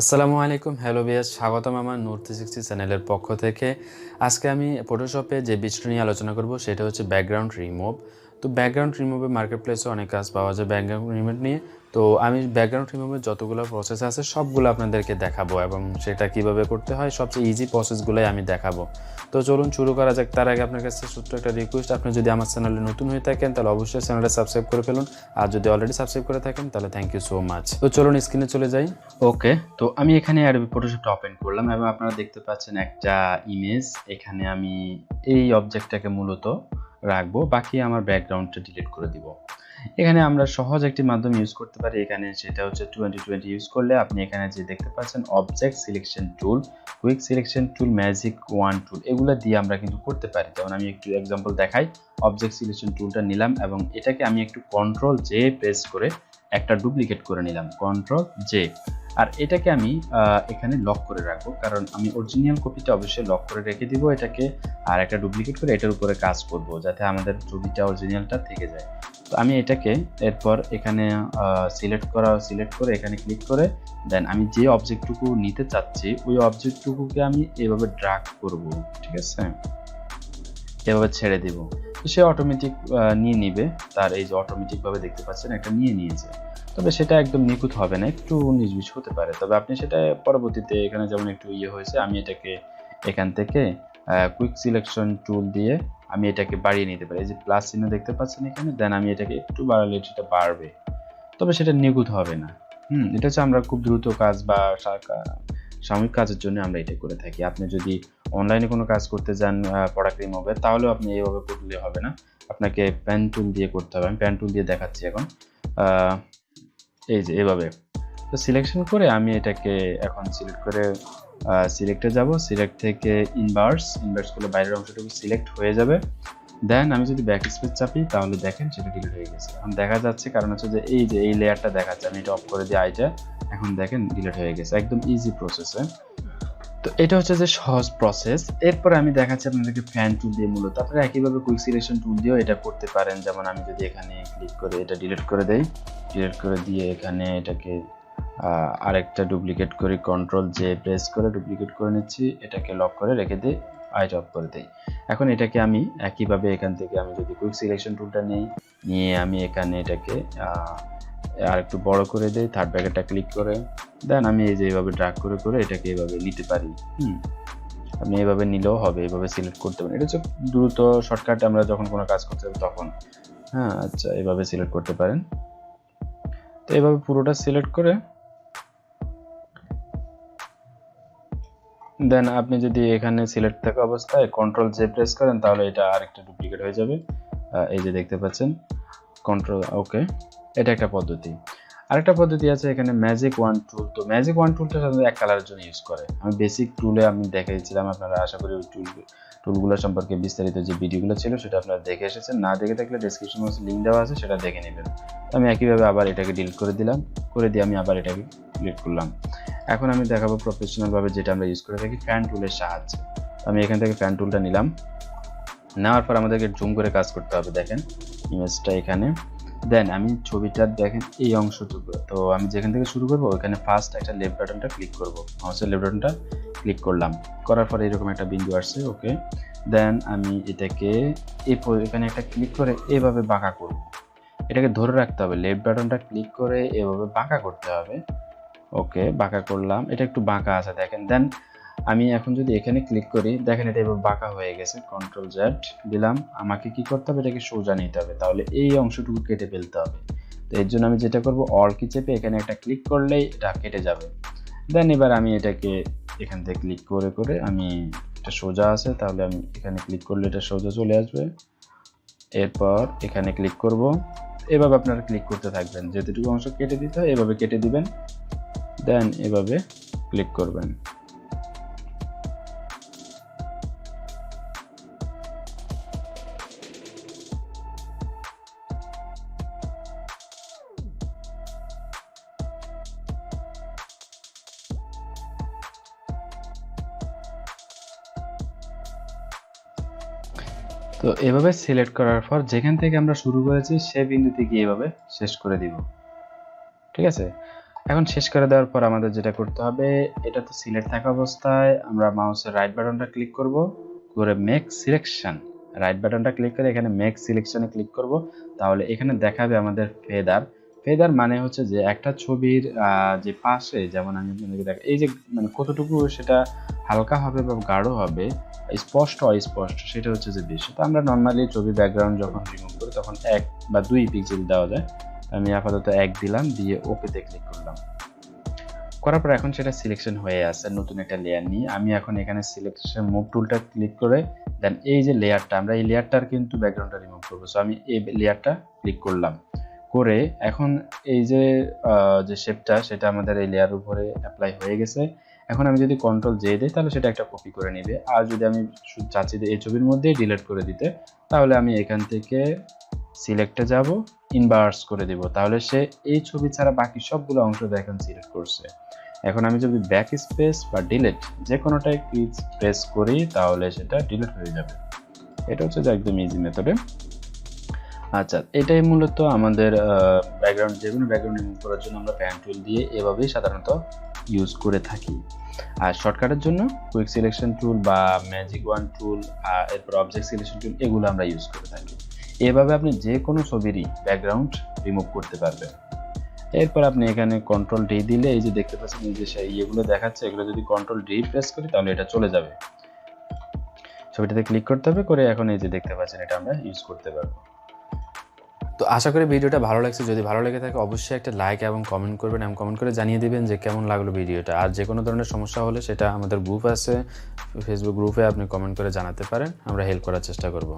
আসসালামু আলাইকুম। হ্যালো বিয়াস স্বাগতম আমার নূর থ্রি সিক্সটি চ্যানেলের পক্ষ থেকে। আজকে আমি ফটোশপে যে বিষয়টা নিয়ে আলোচনা করব, সেটা হচ্ছে ব্যাকগ্রাউন্ড রিমুভ তো ব্যাকগ্রাউন্ড রিমুভে মার্কেট প্লেসে অনেক কাজ পাওয়া যায়। ব্যাকগ্রাউন্ড রিমুভ নিয়ে তো আমি ব্যাকগ্রাউন্ড রিমুভের যতগুলো প্রসেস আছে, সবগুলো আপনাদেরকে দেখাবো এবং সেটা কীভাবে করতে হয়, সবচেয়ে ইজি প্রসেসগুলোই আমি দেখাবো। তো চলুন শুরু করা যাক। তার আগে আপনার কাছে ছোট্ট একটা রিকোয়েস্ট আপনি যদি আমার চ্যানেলে নতুন হয়ে থাকেন, তাহলে অবশ্যই চ্যানেলটা সাবস্ক্রাইব করে ফেলুন। আর যদি অলরেডি সাবস্ক্রাইব করে থাকেন, তাহলে থ্যাংক ইউ সো মাচ তো চলুন স্ক্রিনে চলে যাই। ওকে তো আমি এখানে অ্যাডোবি ফটোশপটা ওপেন করলাম এবং আপনারা দেখতে পাচ্ছেন একটা ইমেজ এখানে আমি এই অবজেক্টটাকে মূলত রাখব, বাকি আমার ব্যাকগ্রাউন্ডটা ডিলিট করে দিব। এখানে আমরা সহজ একটি মাধ্যম ইউজ করতে পারি। এখানে সেটা হচ্ছে টোয়েন্টি টোয়েন্টি ইউজ করলে আপনি এখানে যে দেখতে পাচ্ছেন object selection tool quick selection tool magic wand tool এগুলো দিয়ে আমরা কিন্তু করতে পারি। যেমন আমি একটু এক্সাম্পল দেখাই অবজেক্ট সিলেকশন টুলটা নিলাম এবং এটাকে আমি একটু কন্ট্রোল জে প্রেস করে একটা ডুপ্লিকেট করে নিলাম। কন্ট্রোল জে আর এটাকে আমি এখানে লক করে রাখব। কারণ আমি অরিজিনাল কপিটা অবশ্যই লক করে রেখে দিব এটাকে, আর একটা ডুপ্লিকেট করে এটার উপরে কাজ করব, যাতে আমাদের ছবিটা অরিজিনালটা থেকে যায়। তো আমি এটাকে এরপর এখানে সিলেক্ট করা সিলেক্ট করে এখানে ক্লিক করে দেন আমি যে অবজেক্টটুকু নিতে চাচ্ছি, ওই অবজেক্টটুকুকে আমি এভাবে ড্রাগ করব, ঠিক আছে? এভাবে ছেড়ে দিব। সে অটোমেটিক নিয়ে নিবে। তার এই যে অটোমেটিকভাবে দেখতে পাচ্ছেন, একটা নিয়ে নিয়েছে। তবে সেটা একদম নিখুঁত হবে না, একটু নির্বিষ হতে পারে। তবে আপনি সেটা পরবর্তীতে এখানে যেমন একটু ইয়ে হয়েছে, আমি এটাকে এখান থেকে কুইক সিলেকশন টুল দিয়ে আমি এটাকে বাড়িয়ে নিতে পারি। এই যে প্লাস চিহ্ন দেখতে পাচ্ছেন এখানে দেন আমি এটাকে একটু বাড়ালে সেটা বাড়বে। তবে সেটা নিখুঁত হবে না। হুম, এটা হচ্ছে আমরা খুব দ্রুত কাজ বা সাময়িক কাজের জন্য আমরা এটা করে থাকি। আপনি যদি অনলাইনে কোনো কাজ করতে যান প্রোডাক্ট রিমুভে তাহলেও আপনি এইভাবে করলে হবে না। আপনাকে প্যান টুল দিয়ে করতে হবে। আমি প্যান টুল দিয়ে দেখাচ্ছি এখন। এই যে, এভাবে। তো সিলেকশন করে আমি এটাকে এখন সিলেক্ট করে সিলেক্টে যাব। সিলেক্ট থেকে ইনভার্স ইনভার্স করলে বাইরের অংশটুকু সিলেক্ট হয়ে যাবে। দেন আমি যদি ব্যাক স্পেস চাপি তাহলে দেখেন সেটা ডিলিট হয়ে গেছে। এখন দেখা যাচ্ছে কারণ হচ্ছে যে, এই যে, এই লেয়ারটা দেখাচ্ছে। আমি এটা অফ করে দিই আইটা এখন দেখেন ডিলিট হয়ে গেছে। একদম ইজি প্রসেসে তো এটা হচ্ছে যে সহজ প্রসেস এরপরে আমি দেখাচ্ছি আপনাদেরকে ফ্যান টুল দিয়ে মূলত। আপনারা একইভাবে কুইক সিলেকশন টুল দিয়েও এটা করতে পারেন। যেমন আমি যদি এখানে ক্লিক করে এটা ডিলিট করে দেই। ডিলিট করে দিয়ে এখানে এটাকে আরেকটা ডুপ্লিকেট করি কন্ট্রোল জে প্রেস করে ডুপ্লিকেট করে নিচ্ছি। এটাকে লক করে রেখে দিই আইট অফ করে দিই। এখন এটাকে আমি একইভাবে এখান থেকে আমি যদি কুইক সিলেকশন টুলটা নিই, নিয়ে আমি এখানে এটাকে আর একটু বড় করে দিই থার্ড ব্যাকেটটা ক্লিক করে। দেন আমি এই যে এইভাবে ড্রাগ করে করে এটাকে এইভাবে নিতে পারি। হুম। আপনি এইভাবে নিলেও হবে এইভাবে সিলেক্ট করতে পারেন। এটা হচ্ছে দ্রুত শর্টকাট আমরা যখন কোনো কাজ করতে হবে তখন। হ্যাঁ আচ্ছা এইভাবে সিলেক্ট করতে পারেন। তো এইভাবে পুরোটা সিলেক্ট করে। দেন আপনি যদি এখানে সিলেক্ট থাকা অবস্থায় কন্ট্রোল জে প্রেস করেন, তাহলে এটা আরেকটা ডুপ্লিকেট হয়ে যাবে। এই যে দেখতে পাচ্ছেন। কন্ট্রোল ওকে এটা একটা পদ্ধতি। আরেকটা পদ্ধতি আছে এখানে ম্যাজিক ওয়ান টুল তো ম্যাজিক ওয়ান টুলটা সাধারণত এক কালারের জন্য ইউজ করে। আমি বেসিক টুলে আমি দেখিয়েছিলাম আপনারা আশা করি ওই টুল টুলগুলো সম্পর্কে বিস্তারিত যে ভিডিওগুলো ছিল সেটা আপনারা দেখে এসেছেন। না দেখে থাকলে ডিসক্রিপশন বক্সে লিঙ্ক দেওয়া আছে, সেটা দেখে নেবেন। আমি একইভাবে আবার এটাকে ডিলিট করে দিলাম। করে দিয়ে আমি আবার এটাকে ডিলিট করলাম। এখন আমি দেখাবো প্রফেশনালভাবে যেটা আমরা ইউজ করে থাকি ফ্যান টুলের সাহায্যে। আমি এখান থেকে ফ্যান টুলটা নিলাম। নেওয়ার পর আমাদেরকে জুম করে কাজ করতে হবে, দেখেন। ইমেজটা এখানে। দেন আমি ছবিটার দেখেন এই অংশটুকু। তো আমি যেখান থেকে শুরু করব ওখানে ফার্স্ট একটা লেফট বাটনটা ক্লিক করব। মাউসের লেফট বাটনটা ক্লিক করলাম। করার পরে এরকম একটা বিন্দু আসছে ওকে দেন আমি এটাকে এখানে একটা ক্লিক করে এভাবে বাঁকা করব। এটাকে ধরে রাখতে হবে। লেফট বাটনটা ক্লিক করে এভাবে বাঁকা করতে হবে। ওকে বাঁকা করলাম। এটা একটু বাঁকা আছে, দেখেন। দেন আমি এখন যদি এখানে ক্লিক করি, দেখেন এটা এবার বাঁকা হয়ে গেছে কন্ট্রোল জ্যাট দিলাম। আমাকে কি করতে হবে? এটাকে সোজা নিতে হবে। তাহলে এই অংশটুকু কেটে ফেলতে হবে। তো এর জন্য আমি যেটা করব অল কি চেপে এখানে একটা ক্লিক করলেই এটা কেটে যাবে। দেন এবার আমি এটাকে এখান থেকে ক্লিক করে করে আমি এটা সোজা আছে, তাহলে আমি এখানে ক্লিক করলে এটা সোজা চলে আসবে। এরপর এখানে ক্লিক করব। এভাবে আপনারা ক্লিক করতে থাকবেন। যেটুকু অংশ কেটে দিতে হয়, এভাবে কেটে দিবেন। দেন এভাবে ক্লিক করবেন। তো এভাবে সিলেক্ট করার পর যেখান থেকে আমরা শুরু করেছি সে বিন্দুতে গিয়ে এভাবে শেষ করে দিব। ঠিক আছে? এখন শেষ করে দেওয়ার পর আমাদের যেটা করতে হবে, এটা তো সিলেক্ট থাকা অবস্থায় আমরা মাউসের রাইট বাটনটা ক্লিক করব, করে মেক সিলেকশন রাইট বাটনটা ক্লিক করে এখানে মেক সিলেকশনে ক্লিক করব, তাহলে এখানে দেখাবে আমাদের ফেদার ফেদার মানে হচ্ছে যে একটা ছবির যে পাশে, যেমন আমি আপনাদেরকে দেখ, এই যে মানে কতটুকু সেটা হালকা হবে বা গাঢ় হবে, স্পষ্ট অস্পষ্ট, সেটা হচ্ছে যে বিষয় তো আমরা নর্মালি ছবি ব্যাকগ্রাউন্ড যখন রিমুভ করি, তখন এক বা দুই পিক্সেল দেওয়া যায়। আমি আপাতত এক দিলাম, দিয়ে ওকেতে ক্লিক করলাম। করার পর এখন সেটা সিলেকশন হয়ে আছে নতুন একটা লেয়ার নিয়ে। আমি এখন এখানে সিলেকশন মুভ টুলটা ক্লিক করে দেন এই যে লেয়ারটা আমরা এই লেয়ারটার কিন্তু ব্যাকগ্রাউন্ডটা রিমুভ করব। সো আমি এই লেয়ারটা ক্লিক করলাম। করে এখন এই যে যে শেপটা সেটা আমাদের এই লেয়ার উপরে অ্যাপ্লাই হয়ে গেছে। এখন আমি যদি কন্ট্রোল জে দিই, তাহলে সেটা একটা কপি করে নেবে। আর যদি আমি চাচ্ছি যে এই ছবির মধ্যেই ডিলিট করে দিতে, তাহলে আমি এখান থেকে সিলেক্টে যাব ইনভার্স করে দিব। তাহলে সে এই ছবি ছাড়া বাকি সবগুলো অংশ দেখেন সিলেক্ট করছে। এখন আমি যদি ব্যাক স্পেস বা ডিলিট যে কোনোটাই প্রেস করি, তাহলে সেটা ডিলিট হয়ে যাবে। এটা হচ্ছে একদম ইজি মেথডে আচ্ছা এটাই মূলত আমাদের ব্যাকগ্রাউন্ড যে কোনো ব্যাকগ্রাউন্ড রিমুভ করার জন্য আমরা প্যান টুল দিয়ে এভাবেই সাধারণত ইউজ করে থাকি। আর শর্টকাটের জন্য কুইক সিলেকশন টুল বা ম্যাজিক ওয়ান টুল এরপর অবজেক্ট সিলেকশন টুল এগুলো আমরা ইউজ করে থাকি। এভাবে আপনি যে কোনো ছবিরই ব্যাকগ্রাউন্ড রিমুভ করতে পারবেন। এরপর আপনি এখানে কন্ট্রোল ডি দিলে এই যে দেখতে পাচ্ছেন, এই যে ইয়েগুলো দেখাচ্ছে, এগুলো যদি কন্ট্রোল ডি প্রেস করি, তাহলে এটা চলে যাবে। ছবিটাতে ক্লিক করতে হবে, করে এখন এই যে দেখতে পাচ্ছেন, এটা আমরা ইউজ করতে পারব। তো আশা করি ভিডিওটা ভালো লাগছে। যদি ভালো লেগে থাকে, অবশ্যই একটা লাইক এবং কমেন্ট করবেন এবং কমেন্ট করে জানিয়ে দেবেন যে কেমন লাগল ভিডিওটা। আর যে কোনো ধরনের সমস্যা হলে সেটা আমাদের গ্রুপ আছে। ফেসবুক গ্রুপে আপনি কমেন্ট করে জানাতে পারেন। আমরা হেল্প করার চেষ্টা করব।